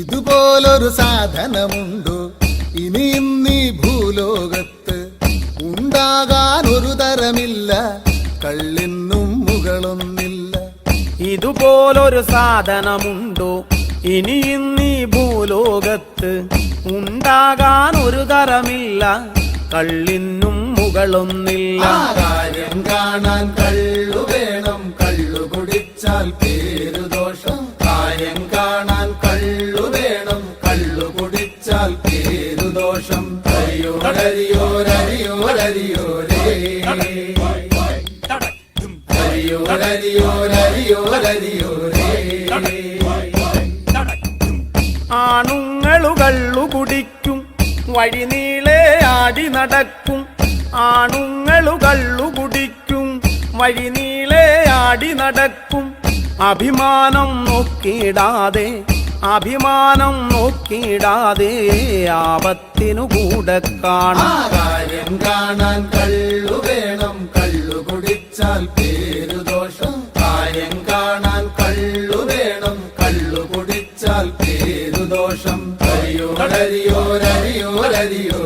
ഇതുപോലൊരു സാധനമുണ്ട് ഇനിയും നീ ഭൂലോകത്ത് ഉണ്ടാകാൻ ഒരു തരമില്ല കള്ളിന്നും മുകളൊന്നില്ല ഇതുപോലൊരു സാധനമുണ്ടോ ഇനി നീ ഭൂലോകത്ത് ഉണ്ടാകാൻ ഒരു തരമില്ല കള്ളിന്നും മുകളൊന്നില്ല കാണാൻ കള്ളു കുടിച്ചാൽ പേരുദോഷം കാര്യം കാണാൻ കള്ളു വേണം. കള്ളു കുടിച്ചാൽ പേരുദോഷം ദോഷം. ആണുങ്ങളു കള്ളു കുടിക്കും. വഴി വഴിനീളെ ആടി നടക്കും. ആണുങ്ങളു കള്ളു കുടിക്കും. വഴി വഴിനീളെ ആടി നടക്കും. അഭിമാനം നോക്കിയിടാതെ അഭിമാനം നോക്കിയിടാതെ ആപത്തിനു കൂടെ കാണാൻ കാണാൻ കള്ളു വേണം കള്ളു കുടിച്ചാൽ പേരു ദോഷം. കാര്യം കാണാൻ കള്ളു വേണം കള്ളു കുടിച്ചാൽ പേരു ദോഷം. അരിയോരരിയോരരിയോ